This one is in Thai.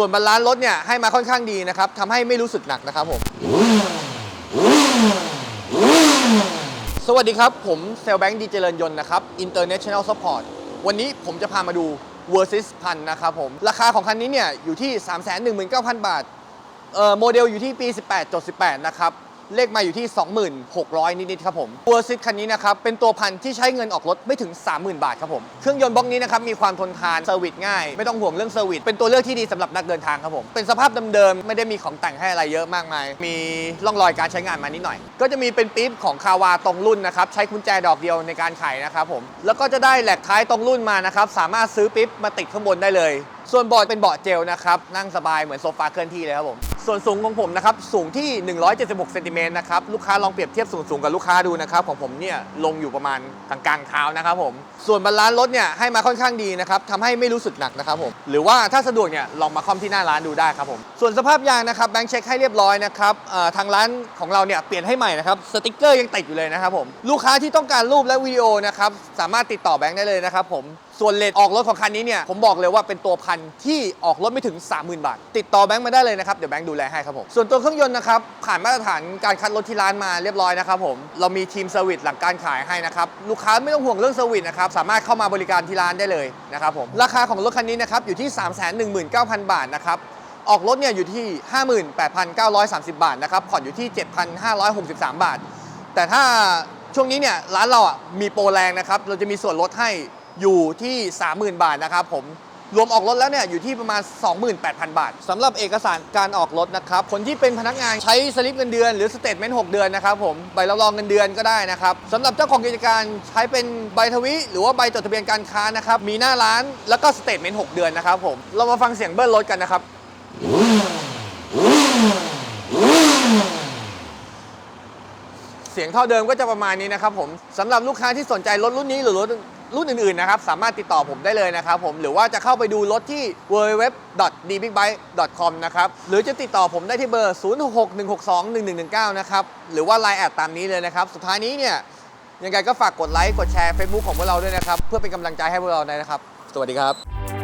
ส่วนบาลานซ์รถเนี่ยให้มาค่อนข้างดีนะครับทำให้ไม่รู้สึกหนักนะครับผม สวัสดีครับ ผมเซลแบงค์ดีเจริญยนต์นะครับ International Support วันนี้ผมจะพามาดู Versys พันนะครับผม ราคาของคันนี้เนี่ยอยู่ที่ 319,000 บาทเอ่อโมเดลอยู่ที่ปี 18.18 นะครับ เลขมาอยู่ที่ 26,000 นิดๆครับผมตัวซิดคันนี้นะครับเป็นตัวพันที่ใช้เงินออกรถไม่ถึง 30,000 บาทครับผมเครื่องยนต์บล็อกนี้นะครับมีความทนทานเซอร์วิสง่าย ไม่ต้องห่วงเรื่องเซอร์วิสเป็นตัวเลือกที่ดีสำหรับนักเดินทางครับผมเป็นสภาพเดิมๆไม่ได้มีของแต่งให้อะไรเยอะมากมาย มีร่องรอยการใช้งานมานิดหน่อย ก็จะมีเป็นปี๊บของคาวาตรงรุ่นนะครับใช้กุญแจดอกเดียวในการไขนะครับผมแล้วก็จะได้แหลกท้ายตรงรุ่นมานะครับสามารถซื้อปี๊บมาติดข้างบนได้เลย ส่วนเบาะเป็นเบาะเจลนะครับนั่งสบายเหมือนโซฟาเคลื่อนที่เลยครับผม ส่วนสูงของผมนะครับสูงที่ 176เซนติเมตรนะครับลูกค้าลองเปรียบเทียบสูงสูงกับลูกค้าดูนะครับของผมเนี่ยลงอยู่ประมาณกลางกลางเท้านะครับผมส่วนบาลานซ์รถเนี่ยให้มาค่อนข้างดีนะครับทำให้ไม่รู้สึกหนักนะครับผมหรือว่าถ้าสะดวกเนี่ยลองมาคอมที่หน้าร้านดูได้ครับผมส่วนสภาพยางนะครับแบงค์เช็คให้เรียบร้อยนะครับทางร้านของเราเนี่ยเปลี่ยนให้ใหม่นะครับสติกเกอร์ยังติดอยู่เลยนะครับผมลูกค้าที่ต้องการรูปและวิดีโอนะครับสามารถติดต่อแบงค์ได้เลยนะครับผมส่วนเลทออกรถของคันนี้เนี่ยผมบอกเลยว่าเป็นตัวพันที่ออกรถไม่ถึง 30,000 บาท ติดต่อแบงค์มาได้เลยนะครับเดี๋ยวแบงค์ดูแลให้ครับผม ส่วนตัวเครื่องยนต์นะครับ ผ่านมาตรฐานการคัดรถที่ร้านมาเรียบร้อยนะครับผม เรามีทีมเซอร์วิสหลังการขายให้นะครับ ลูกค้าไม่ต้องห่วงเรื่องเซอร์วิสนะครับ สามารถเข้ามาบริการที่ร้านได้เลยนะครับผม ราคาของรถคันนี้นะครับอยู่ที่ 319,000 บาทนะครับออกรถเนี่ยอยู่ที่ 58,930 บาทนะครับผ่อนอยู่ที่ 7,563 บาท แต่ถ้าช่วงนี้เนี่ยร้านเราอะมีโปรแรงนะครับเราจะมีส่วนลดให้อยู่ที่ 30,000 บาทนะครับผม รวมออกรถแล้วเนี่ยอยู่ที่ประมาณ 28,000 บาทสำหรับเอกสารการออกรถนะครับคนที่เป็นพนักงานใช้สลิปเงินเดือนหรือสเตทเมนต์6เดือนนะครับผมใบรับรองเงินเดือนก็ได้นะครับสำหรับเจ้าของกิจการใช้เป็นใบทวิหรือว่าใบจดทะเบียนการค้านะครับมีหน้าร้านแล้วก็สเตทเมนต์6เดือนนะครับผมเรามาฟังเสียงเบิ้ลรถกันนะครับเสียงเท่าเดิมก็จะประมาณนี้นะครับผมสำหรับลูกค้าที่สนใจรถรุ่นนี้หรือรถ รุ่นอื่นๆนะครับสามารถติดต่อผมได้เลยนะครับผมหรือว่าจะเข้าไปดูรถที่ www.dbigbike.com นะครับหรือจะติดต่อผมได้ที่เบอร์ 0661621119 นะครับหรือว่า Line แอดตามนี้เลยนะครับสุดท้ายนี้เนี่ยยังไงก็ฝากกดไลค์กดแชร์ Facebook ของพวกเราด้วยนะครับเพื่อเป็นกำลังใจให้พวกเราด้วยนะครับ สวัสดีครับ